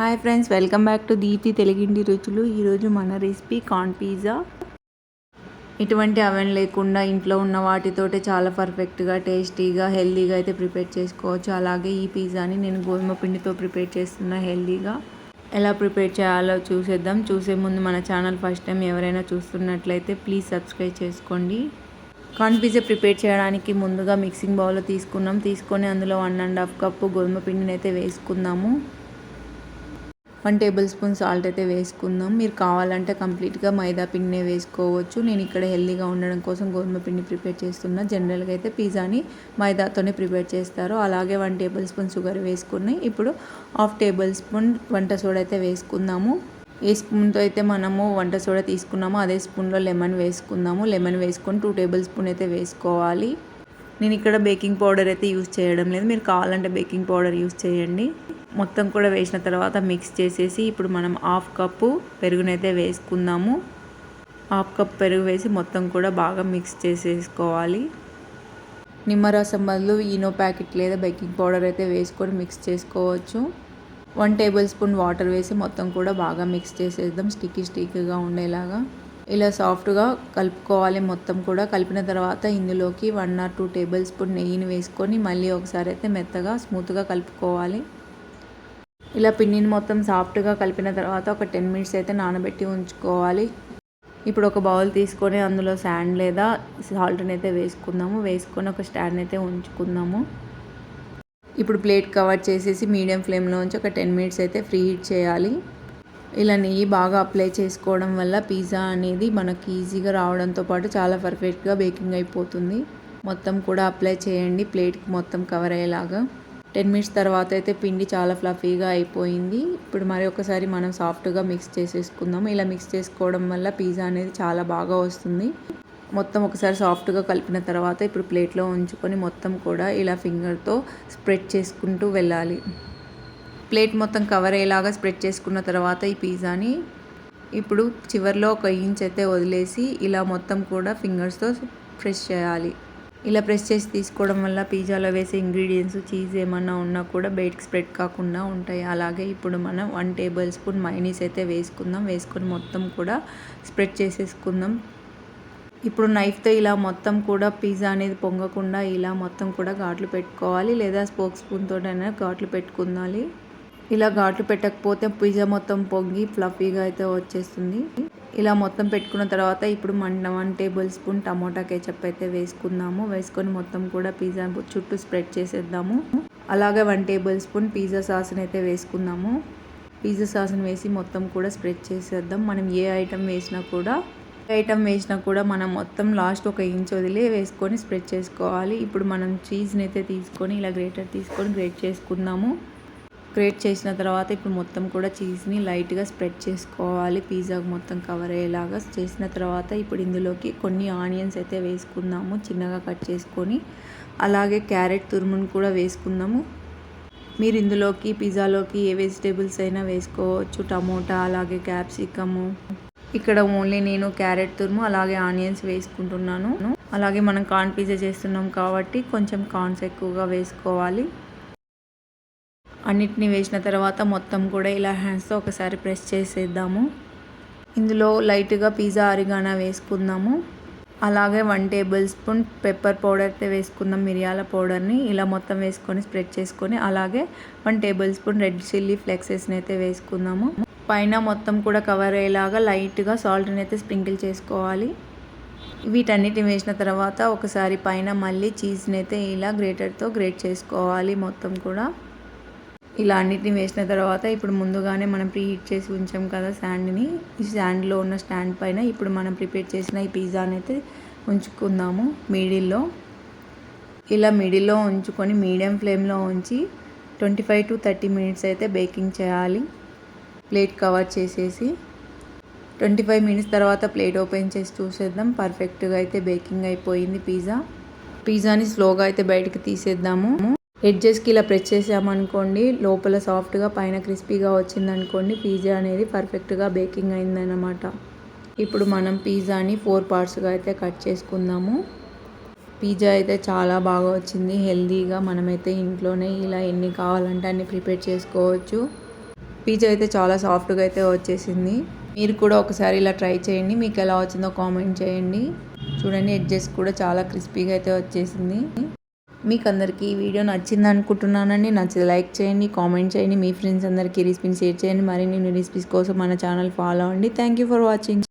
Hi friends welcome back to Deepthi తెలుగింటి రుచులు ఈరోజు మన రెసిపీ కార్న్ పిజ్జా ఎటువంటి అవెన్ లేకుండా ఇంట్లో ఉన్న వాటితోటే చాలా పర్ఫెక్ట్గా టేస్టీగా హెల్తీగా అయితే ప్రిపేర్ చేసుకోవచ్చు. అలాగే ఈ పిజ్జాని నేను గోధుమ పిండితో ప్రిపేర్ చేస్తున్న హెల్తీగా ఎలా ప్రిపేర్ చేయాలో చూసేద్దాం. చూసే ముందు మన ఛానల్ ఫస్ట్ టైం ఎవరైనా చూస్తున్నట్లయితే ప్లీజ్ సబ్స్క్రైబ్ చేసుకోండి. కార్న్ పిజ్జా ప్రిపేర్ చేయడానికి ముందుగా మిక్సింగ్ బౌల్లో తీసుకున్నాం. తీసుకొని అందులో వన్ అండ్ హాఫ్ కప్పు గోధుమ పిండిని అయితే వేసుకుందాము. వన్ టేబుల్ స్పూన్ సాల్ట్ అయితే వేసుకుందాం. మీరు కావాలంటే కంప్లీట్గా మైదా పిండినే వేసుకోవచ్చు. నేను ఇక్కడ హెల్దీగా ఉండడం కోసం గోధుమ పిండి ప్రిపేర్ చేస్తున్నా. జనరల్గా అయితే పిజ్జాని మైదాతోనే ప్రిపేర్ చేస్తారు. అలాగే వన్ టేబుల్ స్పూన్ షుగర్ వేసుకుని ఇప్పుడు హాఫ్ టేబుల్ స్పూన్ వంట సోడా అయితే వేసుకుందాము. ఏ స్పూన్తో అయితే మనము వంట సోడా తీసుకున్నామో అదే స్పూన్లో లెమన్ వేసుకుందాము. లెమన్ వేసుకొని టూ టేబుల్ స్పూన్ అయితే వేసుకోవాలి. నేను ఇక్కడ బేకింగ్ పౌడర్ అయితే యూస్ చేయడం లేదు. మీరు కావాలంటే బేకింగ్ పౌడర్ యూస్ చేయండి. మొత్తం కూడా వేసిన తర్వాత మిక్స్ చేసేసి ఇప్పుడు మనం హాఫ్ కప్పు పెరుగునైతే వేసుకుందాము. హాఫ్ కప్ పెరుగు వేసి మొత్తం కూడా బాగా మిక్స్ చేసేసుకోవాలి. నిమ్మరసం బదులు ఈనో ప్యాకెట్ లేదా బేకింగ్ పౌడర్ అయితే వేసుకొని మిక్స్ చేసుకోవచ్చు. వన్ టేబుల్ స్పూన్ వాటర్ వేసి మొత్తం కూడా బాగా మిక్స్ చేసేద్దాం స్టిక్కీ స్టిక్కీగా ఉండేలాగా. ఇలా సాఫ్ట్గా కలుపుకోవాలి మొత్తం కూడా. కలిపిన తర్వాత ఇందులోకి one or two tablespoon నెయ్యిని వేసుకొని మళ్ళీ ఒకసారి అయితే మెత్తగా స్మూత్గా కలుపుకోవాలి. ఇలా పిండిని మొత్తం సాఫ్ట్గా కలిపిన తర్వాత ఒక టెన్ మినిట్స్ అయితే నానబెట్టి ఉంచుకోవాలి. ఇప్పుడు ఒక బౌల్ తీసుకొని అందులో శాండ్ లేదా సాల్ట్ని అయితే వేసుకుందాము. వేసుకొని ఒక స్టాండ్ అయితే ఉంచుకుందాము. ఇప్పుడు ప్లేట్ కవర్ చేసేసి మీడియం ఫ్లేమ్లో ఉంచి ఒక టెన్ మినిట్స్ అయితే ఫ్రీ హీట్ చేయాలి. ఇలా నెయ్యి బాగా అప్లై చేసుకోవడం వల్ల పిజ్జా అనేది మనకి ఈజీగా రావడంతో పాటు చాలా పర్ఫెక్ట్గా బేకింగ్ అయిపోతుంది. మొత్తం కూడా అప్లై చేయండి. ప్లేట్కి మొత్తం కవర్ అయ్యేలాగా. టెన్ మినిట్స్ తర్వాత అయితే పిండి చాలా ఫ్లఫీగా అయిపోయింది. ఇప్పుడు మరి ఒకసారి మనం సాఫ్ట్గా మిక్స్ చేసేసుకుందాం. ఇలా మిక్స్ చేసుకోవడం వల్ల పిజ్జా అనేది చాలా బాగా వస్తుంది. మొత్తం ఒకసారి సాఫ్ట్గా కలిపిన తర్వాత ఇప్పుడు ప్లేట్లో ఉంచుకొని మొత్తం కూడా ఇలా ఫింగర్తో స్ప్రెడ్ చేసుకుంటూ వెళ్ళాలి. ప్లేట్ మొత్తం కవర్ అయ్యేలాగా స్ప్రెడ్ చేసుకున్న తర్వాత ఈ పిజ్జాని ఇప్పుడు చివరిలో ఒక ఇంచ్ అయితే వదిలేసి ఇలా మొత్తం కూడా ఫింగర్స్తో ఫ్రెష్ చేయాలి. ఇలా ప్రెస్ చేసి తీసుకోవడం వల్ల పిజ్జాలో వేసే ఇంగ్రీడియంట్స్ చీజ్ ఏమన్నా ఉన్నా కూడా బయటకు స్ప్రెడ్ కాకుండా ఉంటాయి. అలాగే ఇప్పుడు మనం వన్ టేబుల్ స్పూన్ మైనీస్ అయితే వేసుకుందాం. వేసుకొని మొత్తం కూడా స్ప్రెడ్ చేసేసుకుందాం. ఇప్పుడు నైఫ్తో ఇలా మొత్తం కూడా పిజ్జా అనేది పొంగకుండా ఇలా మొత్తం కూడా ఘాట్లు పెట్టుకోవాలి. లేదా స్పోక్ స్పూన్తో అయినా ఘాట్లు పెట్టుకుందాలి. ఇలా ఘాట్లు పెట్టకపోతే పిజ్జా మొత్తం పొంగి ఫ్లఫీగా అయితే వచ్చేస్తుంది. ఇలా మొత్తం పెట్టుకున్న తర్వాత ఇప్పుడు మన one tablespoon tomato ketchup అయితే వేసుకుందాము. వేసుకొని మొత్తం కూడా పిజ్జా చుట్టూ స్ప్రెడ్ చేసేద్దాము. అలాగే వన్ టేబుల్ స్పూన్ పిజ్జా సాస్ని అయితే వేసుకుందాము. పిజ్జా సాస్ని వేసి మొత్తం కూడా స్ప్రెడ్ చేసేద్దాం. మనం ఏ ఐటెం వేసినా కూడా ఐటమ్ వేసినా కూడా మనం మొత్తం లాస్ట్ ఒక ఇంచ్ వదిలే వేసుకొని స్ప్రెడ్ చేసుకోవాలి. ఇప్పుడు మనం చీజ్ని అయితే తీసుకొని ఇలా గ్రేటర్ తీసుకొని గ్రేట్ చేసుకుందాము. గ్రేట్ చేసిన తర్వాత ఇప్పుడు మొత్తం కూడా చీజ్ని లైట్గా స్ప్రెడ్ చేసుకోవాలి. పిజ్జాకి మొత్తం కవర్ అయ్యేలాగా చేసిన తర్వాత ఇప్పుడు ఇందులోకి కొన్ని ఆనియన్స్ అయితే వేసుకుందాము చిన్నగా కట్ చేసుకొని. అలాగే క్యారెట్ తురుమును కూడా వేసుకుందాము. మీరు ఇందులోకి పిజ్జాలోకి ఏ వెజిటేబుల్స్ అయినా వేసుకోవచ్చు. టమోటా అలాగే క్యాప్సికము ఇక్కడ ఓన్లీ నేను క్యారెట్ తురుము అలాగే ఆనియన్స్ వేసుకుంటున్నాను. అలాగే మనం కార్న్ పిజ్జా చేస్తున్నాం కాబట్టి కొంచెం కార్న్స్ ఎక్కువగా వేసుకోవాలి. అన్నిటిని వేసిన తర్వాత మొత్తం కూడా ఇలా హ్యాండ్స్తో ఒకసారి ప్రెస్ చేసేద్దాము. ఇందులో లైట్గా పిజ్జా అరిగానా వేసుకుందాము. అలాగే one tablespoon pepper powder అయితే వేసుకుందాం మిరియాల పౌడర్ని ఇలా మొత్తం వేసుకొని స్ప్రెడ్ చేసుకొని అలాగే one tablespoon red chilli ఫ్లెక్సెస్ని అయితే వేసుకుందాము. పైన మొత్తం కూడా కవర్ అయ్యేలాగా లైట్గా సాల్ట్ని అయితే స్ప్రింకిల్ చేసుకోవాలి. వీటన్నిటిని వేసిన తర్వాత ఒకసారి పైన మళ్ళీ చీజ్ని అయితే ఇలా గ్రేటర్తో గ్రేట్ చేసుకోవాలి మొత్తం కూడా. ఇలా అన్నిటిని వేసిన తర్వాత ఇప్పుడు ముందుగానే మనం ప్రీ హీట్ చేసి ఉంచాం కదా శాండ్ని. ఈ శాండ్లో ఉన్న స్టాండ్ పైన ఇప్పుడు మనం ప్రిపేర్ చేసిన ఈ పిజ్జాని అయితే ఉంచుకుందాము మిడిల్లో. ఇలా మిడిల్లో ఉంచుకొని మీడియం ఫ్లేమ్లో ఉంచి twenty five to thirty minutes అయితే బేకింగ్ చేయాలి. ప్లేట్ కవర్ చేసేసి ట్వంటీ ఫైవ్ మినిట్స్ తర్వాత ప్లేట్ ఓపెన్ చేసి చూసేద్దాం. పర్ఫెక్ట్గా అయితే బేకింగ్ అయిపోయింది పిజ్జా. పిజ్జాని స్లోగా అయితే బయటకు తీసేద్దాము. ఎడ్జెస్కి ఇలా ప్రెస్ చేసామనుకోండి లోపల సాఫ్ట్గా పైన క్రిస్పీగా వచ్చిందనుకోండి పిజ్జా అనేది పర్ఫెక్ట్గా బేకింగ్ అయిందన్నమాట. ఇప్పుడు మనం పిజ్జాని ఫోర్ పార్ట్స్గా అయితే కట్ చేసుకుందాము. పిజ్జా అయితే చాలా బాగా వచ్చింది హెల్తీగా మనమైతే ఇంట్లోనే ఇలా ఎన్ని కావాలంటే అన్ని ప్రిపేర్ చేసుకోవచ్చు. పిజ్జా అయితే చాలా సాఫ్ట్గా అయితే వచ్చేసింది. మీరు కూడా ఒకసారి ఇలా ట్రై చేయండి మీకు ఎలా వచ్చిందో కామెంట్ చేయండి. చూడండి ఎడ్జెస్ కూడా చాలా క్రిస్పీగా అయితే వచ్చేసింది. మీకు అందరికీ ఈ వీడియో నచ్చింది అనుకుంటున్నానండి నచ్చితే లైక్ చేయండి కామెంట్ చేయండి మీ ఫ్రెండ్స్ అందరికీ రెసిపీని షేర్ చేయండి. మరిన్ని రెసిపీస్ కోసం మన ఛానల్ ఫాలో అవ్వండి. Thank you for watching.